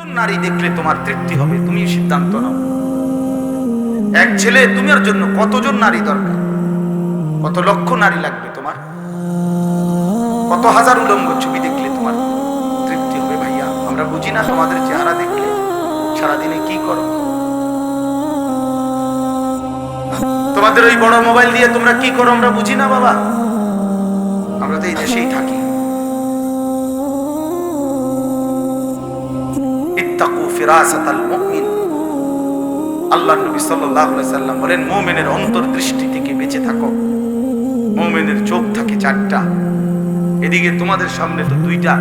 কতজন নারী দেখলে তোমার তৃপ্তি হবে তুমি সিদ্ধান্ত নাও। এক ছেলে, তোমার জন্য কতজন নারী দরকার? কত লক্ষ নারী লাগবে তোমার? কত হাজার উলঙ্গ ছবি দেখলে তোমার তৃপ্তি হবে ভাইয়া? আমরা বুঝি না তোমাদের চেহারা দেখলে সারাদিনে কি করো? তোমাদের ওই বড় মোবাইল দিয়ে তোমরা কি করো আমরা বুঝি না বাবা? আমরা তো এই দেশেই থাকি। আল্লাহ নবী সাল্লাম বলেন অন্তর্দৃষ্টি থেকে বেঁচে থাকো। চোখ থাকে চারটা। এদিকে তোমাদের সামনে তো দুইটা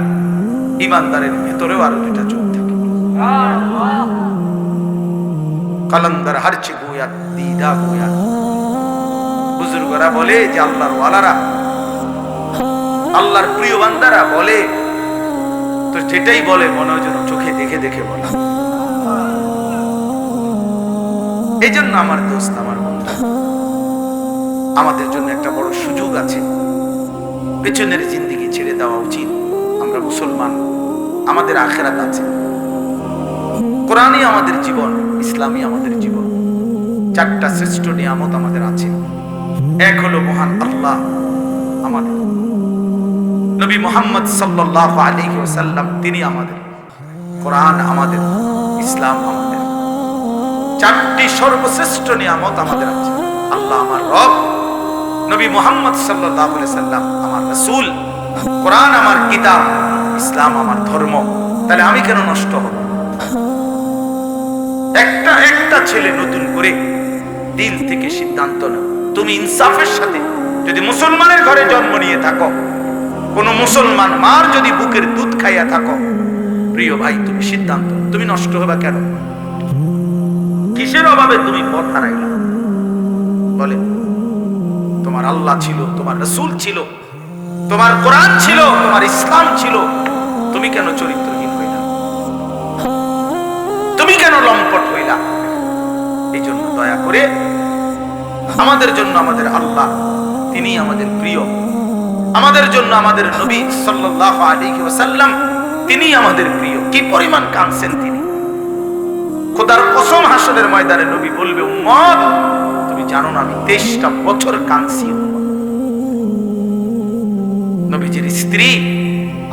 ইমানদারের ভেতরেও আরও দুইটা চোখ থাকে। কালান্দার হারছে গোয়া দিদা গোয়া বুজুর্গরা বলে যে, আল্লাহর ওয়ালারা, আল্লাহর প্রিয় বান্দারা বলে, তো সেটাই বলে মনে হয় যেন চোখে দেখে দেখে বলা। এই জন্য আমার দোস্ত, আমার বন্ধু। আমাদের জন্য একটা বড় সুযোগ আছে। পেছনের জিন্দিগি ছেড়ে দেওয়া উচিত। আমরা মুসলমান, আমাদের আখেরাত আছে। কোরআনই আমাদের জীবন, ইসলামই আমাদের জীবন। চারটা শ্রেষ্ঠ নিয়ামত আমাদের আছে। এক হলো মহান আল্লাহ আমাদের। নবী মোহাম্মদ সাল্লাল্লাহু আলাইহি ওয়াসাল্লাম, তিনি আমাদের। কোরআন আমাদের, ইসলাম আমাদের। চারটি সর্বশ্রেষ্ঠ নিয়ামত আমাদের আছে। আল্লাহ আমার রব, নবী মোহাম্মদ আলাইহি সাল্লাম আমার রাসূল, কোরআন আমার কিতাব, ইসলাম আমার ধর্ম। তাহলে আমি কেন নষ্ট হব? একটা একটা ছেলে নতুন করে দিল থেকে সিদ্ধান্ত না তুমি ইনসাফের সাথে যদি মুসলমানের ঘরে জন্ম নিয়ে থাকো, কোন মুসলমান মার যদি বুকের দুধ খাইয়া থাকো, প্রিয় ভাই, তুমি সিদ্ধান্ত তুমি নষ্ট হবে কেন? কিসের অভাবে তুমি পথ হারাইলা? বলে, তোমার আল্লাহ ছিল, তোমার রসুল ছিল, তোমার কোরআন ছিল, তোমার ইসলাম ছিল। তুমি কেন চরিত্রহীন হইলা? তুমি কেন লম্পট এই জন্য দয়া করে আমাদের জন্য আমাদের আল্লাহ, তিনি আমাদের প্রিয়। আমাদের জন্য আমাদের নবী সাল্লাল্লাহু আলাইহি ওয়াসাল্লাম, তিনি আমাদের প্রিয়। কি পরিমাণ কাঁদছেন তিনি? খোদার কসম হাসনের ময়দানে নবী বলবে, উম্মত, তুমি জানো না আমি তেইশটা বছর কাঁদছি নবীজির স্ত্রী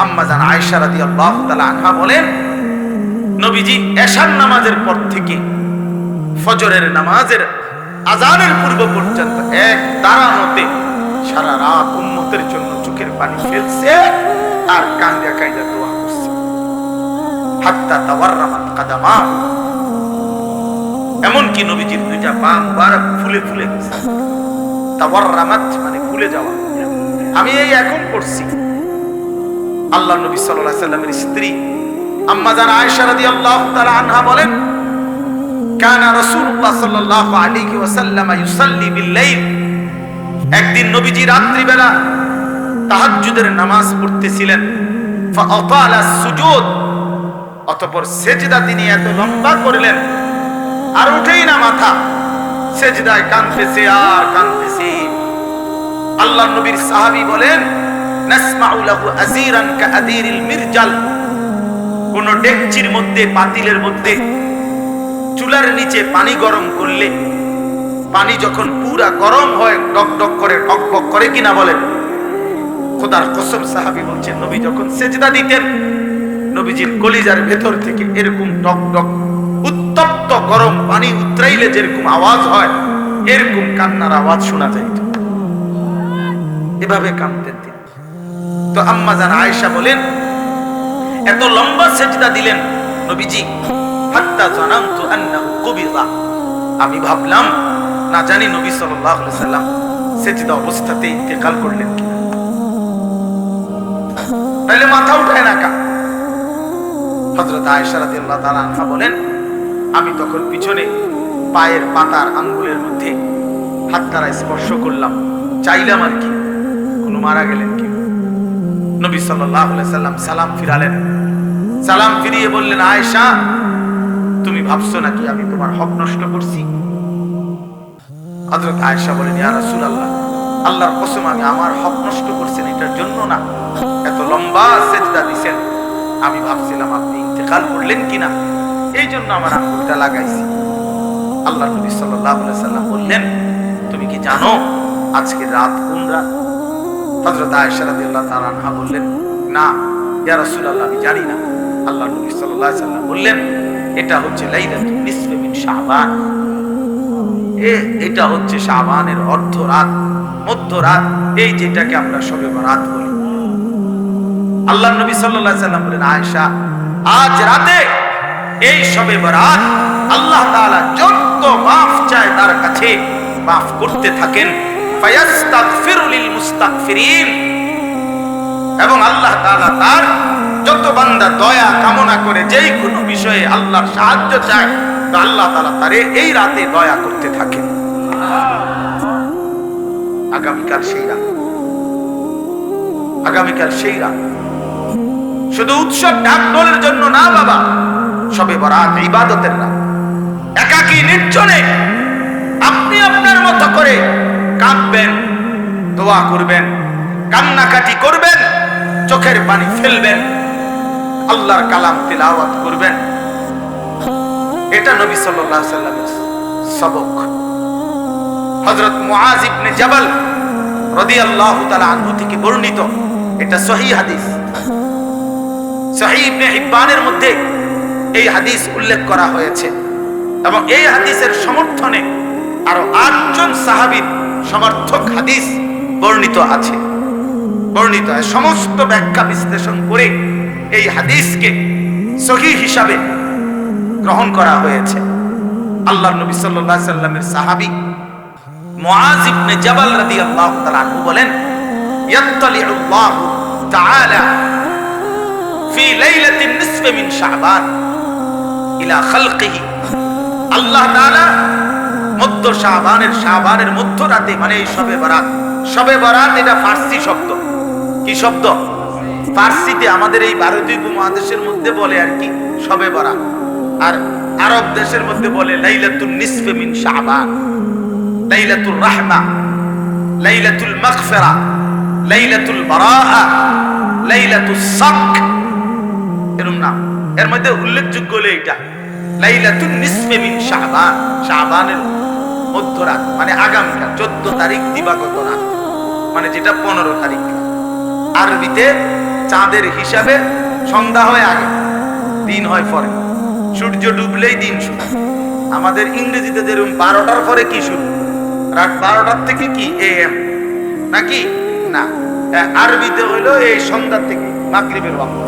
আম্মা জান আয়েশা রাদিয়াল্লাহু তাআলা আনহা বলেন, নবীজি এশার নামাজের পর থেকে ফজরের নামাজের আজানের পূর্ব পর্যন্ত এক দাঁড়ানোতে সারা রাত উম্মতের জন্য চোখের পানি ফেলছে আর কান্দা কান্দা দোয়া করছে। হাত্তা তাওয়াররামাত কাদামা এমনকি নবীজির দুইটা পা মুবারক ফুলে ফুলে গেছে। মানে ফুলে যাওয়া। আমি এই এখন করছি আল্লাহ নবী সাল্লামের স্ত্রী আম্মা জান আয়েশা রাদিয়াল্লাহু তাআলা আনহা বলেন, কানা রাসূলুল্লাহ সাল্লাল্লাহু আলাইহি ওয়াসাল্লাম ইউসাল্লি একদিন নবীজি রাত্রিবেলা তাহাজ্জুদের নামাজ পড়তেছিলেন। ফাআতালা সুজুদ, অতঃপর সেজদা তিনি এত লম্বা করলেন আর উঠেই না মাথা। সেজদায় কাঁদতেছে আর কাঁদতেছে। আল্লাহ নবীর সাহাবী বলেন কোন ডেকচির মধ্যে, পাতিলের মধ্যে, চুলার নিচে পানি গরম করলে, পানি যখন পুরা গরম হয়, ডক ডক করে টক টক করে কিনা বলেন। খোদার কসম সাহাবী বলছেন, নবী যখন সেজদা দিতেন, নবীজির কলিজার ভেতর থেকে এরকম টক উত্তপ্ত গরম পানি উতরাইলে যেরকম আওয়াজ হয়, এরকম কান্নার আওয়াজ শোনা যাইত এভাবে কাঁদতেন তিনি। তো আম্মা জান আয়েশা বলেন, এত লম্বা সেজদা দিলেন নবীজি, হাত্তা জানান্তু আন্নাহু কুবিরা আমি ভাবলাম, না জানি নবী সাল্লাল্লাহু আলাইহি সাল্লাম সেজদা অবস্থাতে ইন্তেকাল করলেন কিনা? তাহলে মাথা উঠায় না কা হযরত আয়েশা রাদিয়াল্লাহু তাআলা আনহা বলেন আমি তখন পিছনে পায়ের পাতার আঙ্গুলের মধ্যে হাত দ্বারা স্পর্শ করলাম। চাইলাম আর কি। কোনো মারা গেলেন কি নবী সাল্লাম সালাম ফিরালেন। সালাম ফিরিয়ে বললেন, আয়েশা, তুমি ভাবছ নাকি আমি তোমার হক নষ্ট করছি? হযরত আয়েশা বলেন, ইয়া রাসূলুল্লাহ, আল্লাহর কসম আমি আমার হক নষ্ট করছেন, এটার জন্য না। এত লম্বা সেজদা দিছেন। আমি ভাবছিলাম আপনি ইন্তেকাল করলেন কিনা। এই জন্য আমার আঙ্গুলটা লাগাইছি। আল্লাহ নবী আলাইহি সাল্লাম বললেন, তুমি কি জানো, আজকে রাত কোন রাত? হযরত আয়েশা রাদিয়াল্লাহু তাআলা আনহা বললেন, না, ইয়া রাসূলুল্লাহ, আমি জানি না। আল্লাহ নবী সাল্লাল্লাহু আলাইহি সাল্লাম বললেন, এটা হচ্ছে লাইলাতুল নিসফি মিন শাবান এ, এটা হচ্ছে শাবানের অর্ধ রাত মধ্য রাত এই যেটাকে আমরা সবে রাত বলি। আল্লাহ নবী সাল্লাল্লাহু আলাইহি সাল্লাম বলেন, আয়েশা, আজ রাতে এই সবে বরাত আল্লাহ তাআলা যত মাফ চায় তার কাছে মাফ করতে থাকেন। ফায়াস্তাগফিরু লিল মুস্তাগফিরিন এবং আল্লাহ তাআলা তার যত বান্দা দয়া কামনা করে যেই কোনো বিষয়ে আল্লাহর সাহায্য চায়, তো আল্লাহ তাআলা তারে এই রাতে দয়া করতে থাকেন। আগামীকাল সেই রাত। আগামীকাল সেই রাত। শুধু উৎসব ঢাকঢোলের জন্য না বাবা সবে বরাত ইবাদতের রাত। একাকী নির্জনে আপনি আপনার মতো করে কাঁদবেন, দোয়া করবেন, কান্নাকাটি করবেন, চোখের পানি ফেলবেন, আল্লাহর কালাম তিলাওয়াত করবেন। এটা নবী আলাইহি সাল্লামের সবক। হযরত মুআজ ইবনে জাবাল রাদিয়াল্লাহু তাআলা আনহু থেকে বর্ণিত এটা সহিহ হাদিস। সহিহ ইবনে হিব্বানের মধ্যে এই হাদিস উল্লেখ করা হয়েছে। এবং এই হাদিসের সমর্থনে আরও আটজন সাহাবীর সমর্থক হাদিস বর্ণিত আছে। বর্ণিত আছে। সমস্ত ব্যাখ্যা বিশ্লেষণ করে এই হাদিসকে সহি হিসাবে গ্রহণ করা হয়েছে। আল্লাহ নবী আলাইহি সাল্লামের সাহাবী মুআজ জাবাল রাদিয়াল্লাহু তাআলা আনহু বলেন, ইয়াত্তালিউল্লাহু তাআলা ফি লাইলাতিন নিসফি মিন শাবান। ইলা খালকিহি। আল্লাহ তাআলা মধ্য শাবানের মানে এই শবে বরাত শবে বরাত এটা ফার্সি শব্দ। কি শব্দ? ফার্সিতে আমাদের এই ভারতীয় উপমহাদেশের মধ্যে বলে আর কি শবে বরাত। আর আরব দেশের মধ্যে বলে লাইলাতুন নিসফে মিন শাবান লাইলাতুল রাহমা, লাইলাতুল মাগফিরা, লাইলাতুল বারাআ লাইলাতুস সাক এরকম নাম। এর মধ্যে উল্লেখযোগ্য হলো এটা। লাইলাতুন নিসফে মিন শাবান। শাবানের মধ্যরাত মানে আগামীকাল, চোদ্দ তারিখ দিবাগত রাত মানে যেটা পনেরো তারিখ। আরবিতে চাঁদের হিসাবে সন্ধ্যা হয় আগে, দিন হয় পরে। সূর্য ডুবলেই দিন শুরু। আমাদের ইংরেজিতে যেরকম বারোটার পরে কি শুরু? রাত বারোটার থেকে কি? A M. নাকি? না। আরবিতে হইল এই সন্ধ্যার থেকে, মাগরিবের ওয়াক্ত।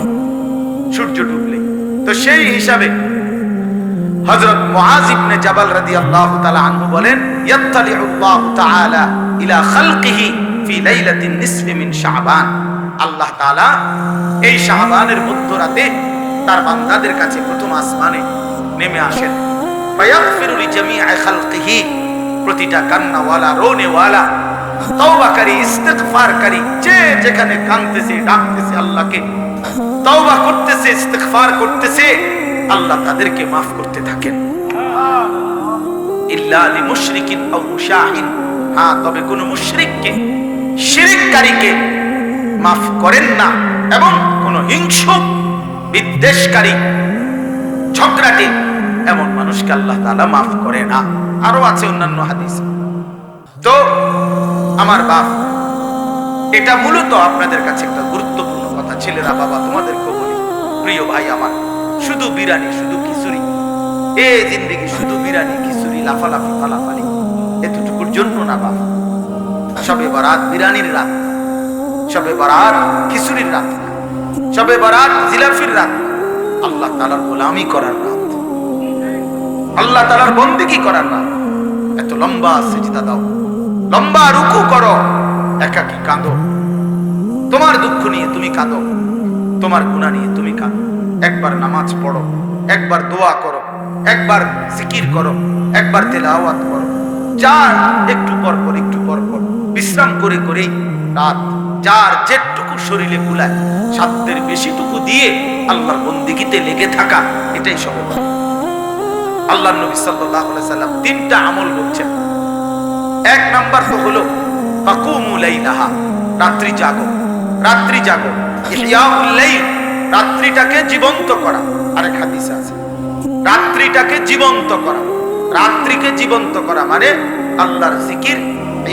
সূর্য ডুবলে তো সেই হিসাবে হযরত মুআজ ইবনে জাবাল রাদিয়াল্লাহু তাআলা আনহু বলেন, ইয়াত্তালিউল্লাহু তাআলা ইলা খালকিহি ফি লাইলাতিন নিসফি মিন শাবান। আল্লাহ তাআলা এই শাবানের মধ্যরাতে তার বান্দাদের কাছে প্রথম আসমানে নেমে আসেন। ফায়াগফিরু লিজামিআ খালকিহি। প্রতিটা কান্নাওয়ালা, রোনেওয়ালা হ্যাঁ মাফ করেন না, এবং কোন হিংসুক বিদ্বেষকারী, ঝগড়াটে এমন মানুষকে আল্লাহ তাআলা করে না। আরও আছে অন্যান্য হাদিস। তো আমার বাপ, এটা মূলত আপনাদের কাছে একটা গুরুত্বপূর্ণ কথা। ছেলেরা, বাবা তোমাদেরকে বলি, প্রিয় ভাই আমার, শুধু বিরানি শুধু খিচুড়ি। এ জিন্দিগি, শুধু বিরানি খিচুড়ি, লাফালাফি, ফালাফালি, এতটুকুর জন্য না বাবা সবে বরাত বিরানির রাত, সবে বরাত খিচুড়ির রাত, সবে বরাত জিলাফির রাত। আল্লাহ তালার গোলামি করার রাত, আল্লাহ তালার বন্দিগি করার রাত। এত লম্বা সেজিদা দাও। লম্বা রুকু করো। একাকি কাঁদো। তোমার দুঃখ নিয়ে তুমি কাঁদো। তোমার গুণা নিয়ে তুমি কাঁদো। একবার নামাজ পড়ো। একবার দোয়া করো। একবার জিকির করো। একবার তেলাওয়াত করো। যার একটু পর পর, একটু পর পর। বিশ্রাম করে করে রাত। যার যেটুকু শরীরে কুলায়, সাধ্যের বেশিটুকু দিয়ে আল্লাহর বন্দিগিতে লেগে থাকা, এটাই সবে। আল্লাহ নবী আলাইহি সাল্লাম তিনটা আমল করছেন এক নাম্বার তো হলো রাত্রি জাগো রাত্রি জাগো রাত্রিটাকে জীবন্ত করা। আরেক হাদিসে আছে, রাত্রিটাকে জীবন্ত করা রাত্রিকে জীবন্ত করা মানে আল্লাহর জিকির,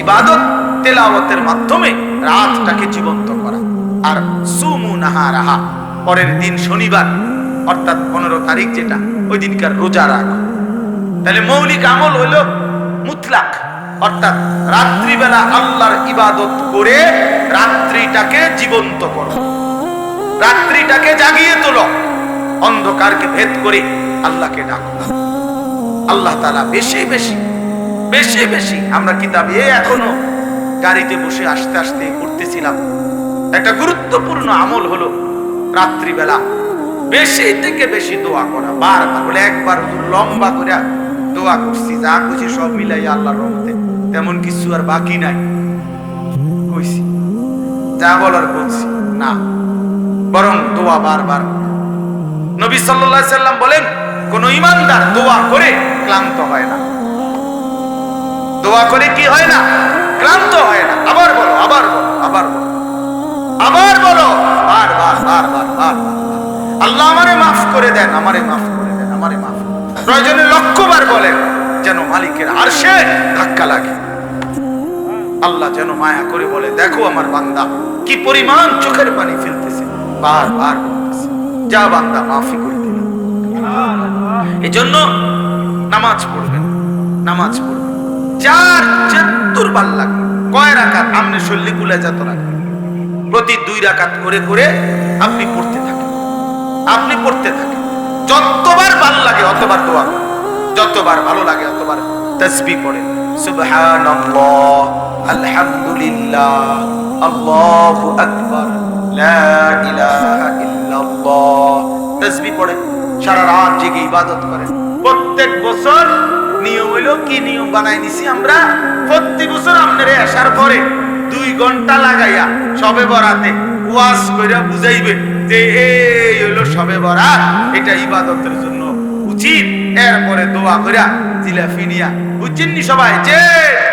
ইবাদত, তেলাওয়াতের মাধ্যমে রাতটাকে জীবন্ত করা। আর সুমু নাহা রাহা পরের দিন শনিবার, অর্থাৎ পনেরো তারিখ যেটা ওই দিনকার রোজা রাখো। তাহলে মৌলিক আমল হলো মুতলাক। অর্থাৎ রাত্রিবেলা আল্লাহর ইবাদত করে রাত্রিটাকে জীবন্ত করো। রাত্রিটাকে জাগিয়ে অন্ধকারকে ভেদ করে আল্লাহকে আল্লাহ বেশি বেশি বেশি বেশি আমরা কিতাবে এখনও গাড়িতে বসে আসতে আসতে করতেছিলাম একটা গুরুত্বপূর্ণ আমল হলো রাত্রিবেলা বেশি থেকে বেশি দোয়া করা। বারবার বলে একবার লম্বা করে দোয়া করছি, যা খুশি সব মিলাই আল্লাহর রহমতে। তেমন কিছু আর বাকি নাই। কইছি, যা বলার বলছি, না। বরং দোয়া বারবার। নবী সাল্লাল্লাহু আলাইহি সাল্লাম বলেন, কোন ইমানদার দোয়া করে ক্লান্ত হয় না। দোয়া করে কি হয় না? ক্লান্ত হয় না। আবার বলো আবার বলো আবার বলো। আবার বলো, বারবার বারবার বার বার বার বার। আল্লাহ আমারে মাফ করে দেন, আমারে মাফ করে দেন, আমারে মাফ প্রয়োজনে লক্ষ্যবার বলেন যেন মালিকের আরশে ধাক্কা লাগে। আল্লাহ যেন মায়া করে বলে, দেখো আমার বান্দা, কি পরিমাণ চোখের পানি ফেলতেছে, বার বার যা বান্দা মাফি করে দিল। এই জন্য নামাজ পড়বেন নামাজ পড়বেন। চার চতুর ভালো লাগবে কয় রাখাত আমনে শল্যগুলা যত রাখবেন প্রতি দুই রাকাত করে করে আপনি পড়তে থাকেন। আপনি পড়তে থাকেন। যতবার লাগে অতবার দোয়া। যতবার ভালো লাগে অতবার তসবি সুবহানাল্লাহ, আলহামদুলিল্লাহ আকবার তসবি পড়েন সারা রাত জেগে ইবাদত প্রত্যেক বছর নিয়ম কি নিয়ম বানাই নিছি আমরা? বছর আসার পরে দুই ঘণ্টা লাগাইয়া সবে বরাতে ওয়াজ কইরা বুঝাইবে যে এই হইল সবে বরাত, এটা ইবাদতের জন্য। উচিত। এরপরে দোয়া জিলাফি নিয়া বুঝছেন সবাই? যে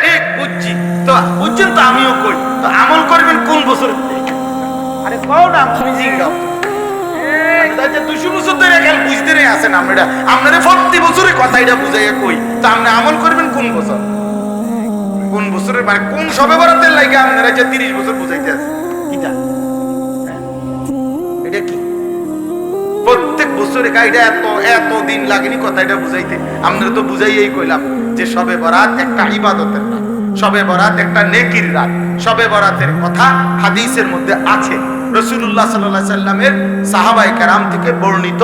ঠিক বুঝছি। তো বুঝছেন তো আমিও কই? তো আমল করবেন কোন বছর আরে কও না জিগাও দুশো বছর ধরে আসেন প্রতি কথা এটা বুঝাইয়া কই? তা আপনি আমল করবেন কোন বছর? কোন বছরের মানে কোন সবে বরাতের লাগে আপনারা যে তিরিশ বছর বুঝাইতে আছে হ্যাঁ? এটা কি? বছরে গাইডা এত এত দিন লাগেনি কথা এটা বুঝাইতে। আমরা তো বুঝাইয়েই কইলাম যে সবে বরাত একটা ইবাদতের রাত, সবে বরাত একটা নেকির রাত, সবে বরাতের কথা হাদিসের মধ্যে আছে। রসুল্লাহ সাল্লাহ সাল্লামের সাহাবাই কারাম থেকে বর্ণিত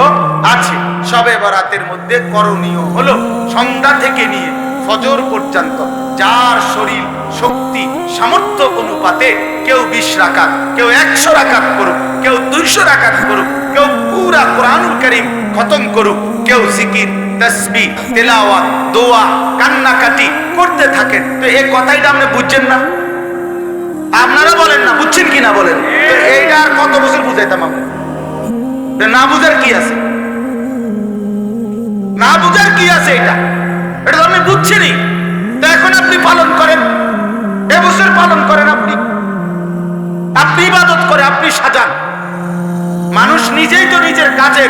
আছে। সবে বরাতের মধ্যে করণীয় হলো সন্ধ্যা থেকে নিয়ে ফজর পর্যন্ত যার শরীর শক্তি, সামর্থ্য অনুপাতে কেউ বিশ রাকাত, কেউ একশো রাকাত করুক, কেউ দুইশো রাকাত করুক, কেউ পুরা কোরআনুল করিম খতম করুক, কেউ জিকির তসবি তেলাওয়াত, দোয়া, কান্নাকাটি করতে থাকেন। তো এই কথাইটা আপনি বুঝছেন না? আপনারা বলেন না, বুঝছেন কি না বলেন এইটা আর কত বছর বুঝাইতাম তো না বুঝার কি আছে? না বুঝার কি আছে এটা? এটা তো আপনি বুঝছেনই। তো এখন আপনি পালন করেন। পালন করেন আপনি। আপনি ইবাদত করে, আপনি সাজান। মানুষ নিজেই তো নিজের কাজের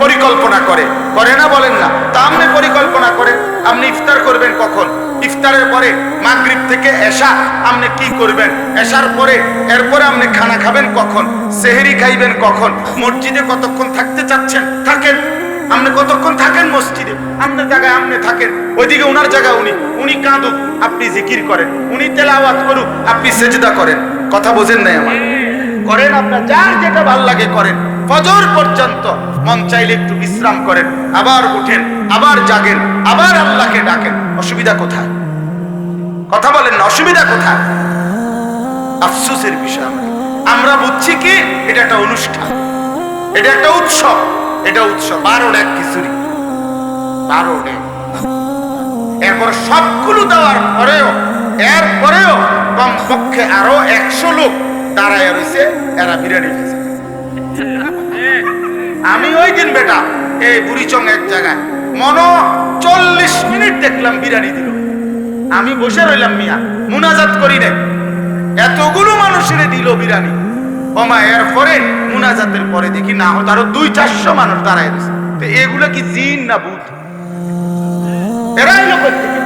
পরিকল্পনা করে। করে না বলেন না, তা আপনি পরিকল্পনা করেন, আপনি ইফতার করবেন কখন? ইফতারের পরে মাগরিব থেকে এশা, আপনি কি করবেন? এশার পরে, এরপরে আপনি খানা খাবেন কখন? সেহেরি খাইবেন কখন? মসজিদে কতক্ষণ থাকতে চাচ্ছেন? থাকেন। আপনি কতক্ষণ থাকেন মসজিদে? আপনার জায়গায় আপনি থাকেন। ওইদিকে উনার জায়গায় উনি। উনি কাঁদুক, আপনি জিকির করেন। উনি তেলাওয়াত করুক, আপনি সেজদা করেন। কথা বোঝেন নাই আমার? করেন আপনার যার যেটা ভালো লাগে করেন। ফজর পর্যন্ত মন চাইলে একটু বিশ্রাম করেন। আবার উঠেন, আবার জাগেন, আবার আল্লাহকে ডাকেন। অসুবিধা কোথায়? কথা বলেন না, অসুবিধা কোথায়? আফসোসের বিষয় আমরা। আমরা বুঝছি কি? এটা একটা অনুষ্ঠান। এটা একটা উৎসব। এটা উৎসব। বারো এক খিচুড়ি। বারো এক এরপর সবগুলো দেওয়ার পরেও, এরপরেও কমপক্ষে আরও একশো লোক দাঁড়ায় রয়েছে। এরা বিরিয়ানি খেয়েছে। আমি ওই দিন বেটা, এই বুড়িচং এক জায়গায় মন চল্লিশ মিনিট দেখলাম বিরিয়ানি দিল। আমি বসে রইলাম মিয়া, মুনাজাত করি নাই। এতগুলো মানুষের দিল বিরিয়ানি। ওমা, এরপরে মুনাজাতের পরে দেখি না হতো আরও দুই, চারশো মানুষ দাঁড়ায় রয়েছে। তো এগুলো কি জিন না ভূত এরা এলো কোথেকে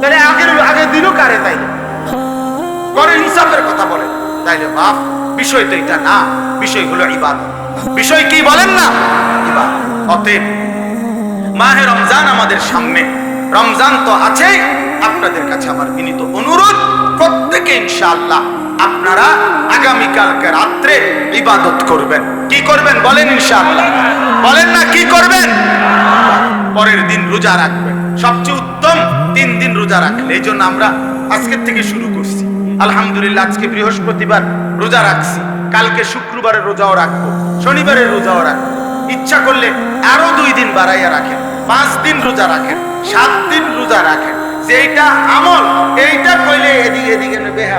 তাহলে আগের আগে দিনও কারে তাইলে করে ইনসাফের কথা বলে তাইলে বাপ, বিষয় তো এটা না, বিষয় কি বলেন না? অতএব মাহে রমজান আমাদের সামনে। রমজান তো আছে আপনাদের কাছে আমার বিনীত অনুরোধ, প্রত্যেকে ইনশাআল্লাহ আপনারা আগামীকালকে রাত্রে ইবাদত করবেন। কি করবেন বলেন ইনশাআল্লাহ। বলেন না কি করবেন? পরের দিন রোজা রাখবেন। সবচেয়ে উত্তম তিন দিন রোজা রাখলে, এই জন্য আমরা আজকের থেকে শুরু করছি। আলহামদুলিল্লাহ, আজকে বৃহস্পতিবার রোজা রাখছি। কালকে শুক্রবারের রোজাও রাখব, শনিবারের রোজাও রাখব। ইচ্ছা করলে আরও দুই দিন বাড়াইয়া রাখেন, পাঁচ দিন রোজা রাখেন, সাত দিন রোজা রাখেন। যেটা আমল, এইটা কইলে এদিকে এদিকে বেহা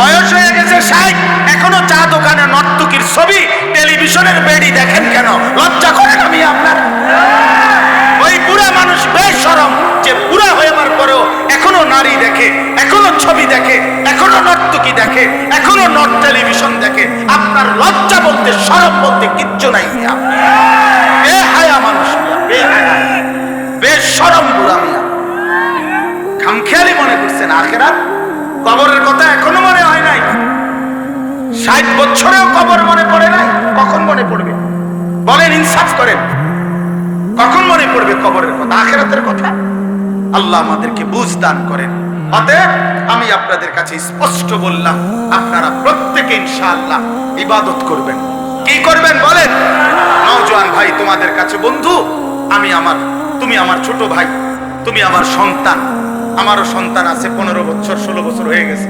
বয়স হয়ে গেছে ষাট। এখনও চা দোকানে নর্তকীর ছবি, টেলিভিশনের বেড়ি দেখেন কেন? লজ্জা করেন আমি আপনার? ওই বুড়া মানুষ বেশ সরম যে বুড়া হয়ে যাওয়ার পরেও এখনও নারী দেখে, এখনও ছবি দেখে, এখনও নর্তকী দেখে, এখনও নর্থ টেলিভিশন দেখে। আপনার লজ্জা বলতে, সরম বলতে কিচ্ছু নাই এ হায়া মানুষ বেশ সরম বুড়া মিয়া। খামখেয়ালি মনে করছেন, আখেরাত? কবরের কথা এখনও মনে ষাট বছরেও কবর মনে পড়ে নাই, কখন মনে পড়বে? বলেন, ইনসাফ করেন। কখন মনে পড়বে কবরের কথা? আখেরাতের কথা? আল্লাহ আমাদেরকে বুঝ দান করেন। আমি আপনাদের কাছে স্পষ্ট বললাম, আপনারা প্রত্যেকে ইনশাআল্লাহ ইবাদত করবেন। কি করবেন বলেন? নওজোয়ান ভাই, তোমাদের কাছে বন্ধু, আমি আমার, তুমি আমার ছোট ভাই, তুমি আমার সন্তান। আমারও সন্তান আছে, পনেরো বছর, ষোলো বছর হয়ে গেছে।